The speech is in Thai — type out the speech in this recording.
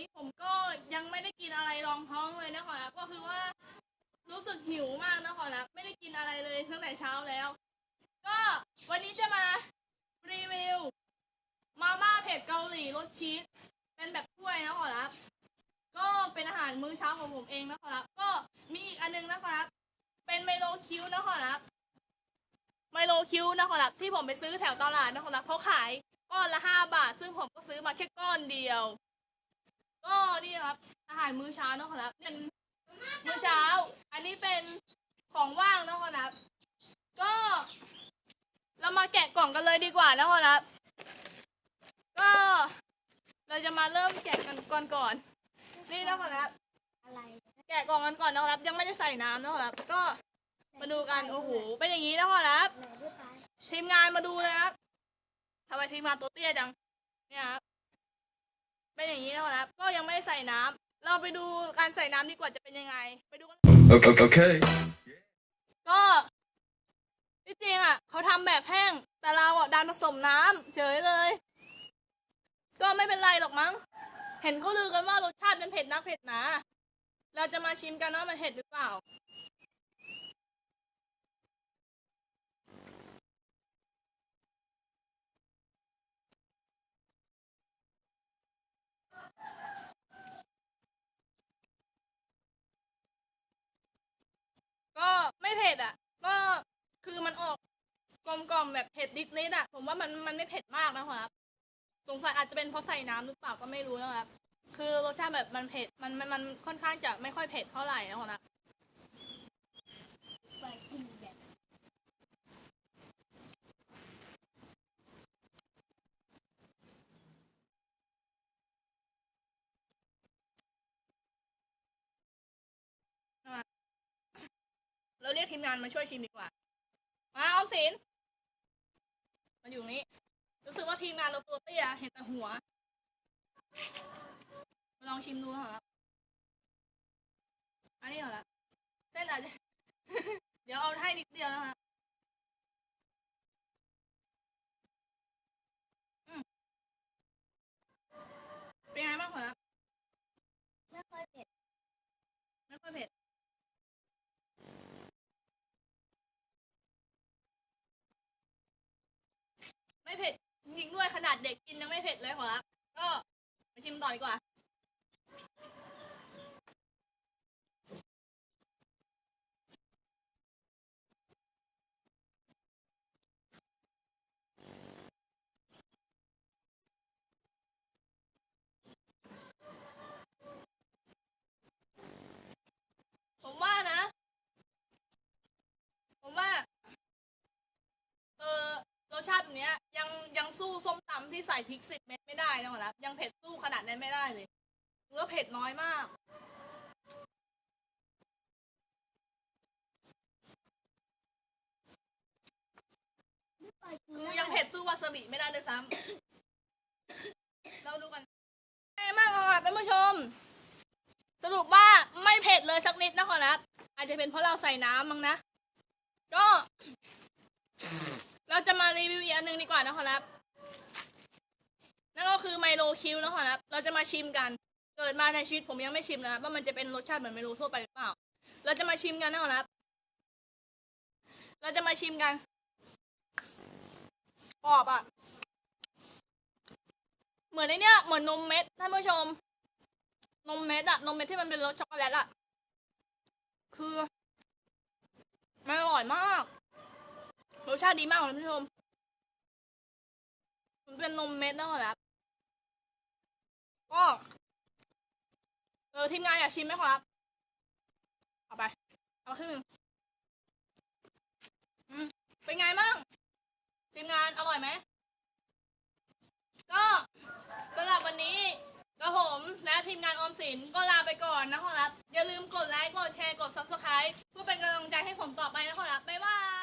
นี้ผมก็ยังไม่ได้กินอะไรรองท้องเลยนะขอรับก็คือว่ารู้สึกหิวมากนะขอรับไม่ได้กินอะไรเลยตั้งแต่เช้าแล้ว ก็วันนี้จะมารีวิวมาม่าเผ็ดเกาหลีรสชีสเป็นแบบถ้วยนะขอรับก็เป็นอาหารมื้อเช้าของผมเองนะขอรับก็มีอีกอันนึงนะขอรับเป็นไมโลคิวนะขอรับไมโลคิวนะขอรับที่ผมไปซื้อแถวตลาดนะขอรับเขาขายก้อนละห้าบาท ซึ่งผมก็ซื้อมาแค่ก้อนเดียว ก็นี่ครับอาหารมื้อเช้าเนาะขอรับเป็นมื้อเช้า อันนี้เป็นของว่างเนาะขอรับ ก็เรามาแกะกล่องกันเลยดีกว่านะขอรับ ก็เราจะมาเริ่มแกะกันก่อนก่อน นี่นะขอรับอะแกะกล่องกันก่อนนะครับ ยังไม่ได้ใส่น้ำนะครับ ก็มาดูกันโอ้โหเป็นอย่างนี้นะครับไหนพี่ปายทีมงานมาดูเลยครับทำไมทีมงานตัวเตี้ยจังเนี่ยครับ เป็นอย่างนี้นะครับ ก็ยังไม่ได้ใส่น้ำเราไปดูการใส่น้ำดีกว่าจะเป็นยังไง ไปดูกัน Okay. okay. ก็ที่จริงอะเขาทำแบบแห้ง แต่เราอะดันผสมน้ำเฉยเลย ก็ไม่เป็นไรหรอกมั้ง เห็นเขาลือกันว่ารสชาติมันเผ็ดนักเผ็ดหนาเราจะมาชิมกันว่ามันเผ็ดหรือเปล่า ก็ไม่เผ็ดอะ ก็คือมันออกกลมๆแบบเผ็ดนิดๆอะ ผมว่ามันมันไม่เผ็ดมากนะครับ สงสัยอาจจะเป็นเพราะใส่น้ำหรือเปล่าก็ไม่รู้นะครับ คือรสชาติแบบมันเผ็ดมันมันมันค่อนข้างจะไม่ค่อยเผ็ดเท่าไหร่นะครับ เปิดกินแบบ เราเรียกทีมงานมาช่วยชิมดีกว่า มาออมสินมาอยู่นี้รู้สึกว่าทีมงานเราตัวเตี้ยเห็นแต่หัวมาลองชิมดูครับอันนี้เหรอเส้นอาจจะ เดี๋ยวเอาให้นิดเดียวนะครับอืมเป็นไงบ้างครับ ไม่ค่อยเผ็ด ไม่ค่อยเผ็ด ไม่เผ็ดจริงๆด้วยขนาดเด็กกินยังไม่เผ็ดเลยขอรับก็มาชิมต่อดีกว่า ผมว่านะ ผมว่า เออร สชาติแบบเนี้ย ยังยังสู้ส้มตำที่ใส่พริกสิบเม็ดไม่ได้นะขอรับยังเผ็ดสู้ขนาดนั้นไม่ได้เลยเนื้อเผ็ดน้อยมากพี่ปายกินคือได้ยังเผ็ดสู้วาซาบิไม่ได้ด้วยซ้ำเราดูกันแย่มากค่ะท่านผู้ชม สรุปว่าไม่เผ็ดเลยสักนิดนะขอรับอาจจะเป็นเพราะเราใส่น้ำมั้งนะ ก็ เราจะมารีวิวอีกอันหนึงดีกว่านะขอรับ นั่นก็คือไมโลคิวนะขอรับ เราจะมาชิมกัน เกิดมาในชีวิตผมยังไม่ชิมนะครับว่ามันจะเป็นรสชาติเหมือนไมโลทั่วไปหรือเปล่า เราจะมาชิมกันนะขอรับ เราจะมาชิมกันกรอบอะ เหมือนไอเนี้ยเหมือนนมเม็ดท่านผู้ชม นมเม็ดอะนมเม็ดที่มันเป็นรสช็อกโกแลตอะคือมันอร่อยมาก รสชาติดีมากเลยท่านผู้ชม มันเป็นนมเม็ดนะครับ ก็เออทีมงานอยากชิมไหมครับ เอาไป เอาครึ่งหนึ่งอืมเป็นไงบ้างทีมงานอร่อยไหม ก็สำหรับวันนี้ก็ผมและทีมงานออมสินก็ลาไปก่อนนะขอรับ อย่าลืมกดไลค์ กดแชร์ กด subscribe เพื่อเป็นกำลังใจให้ผมต่อไปนะขอรับบ๊ายบาย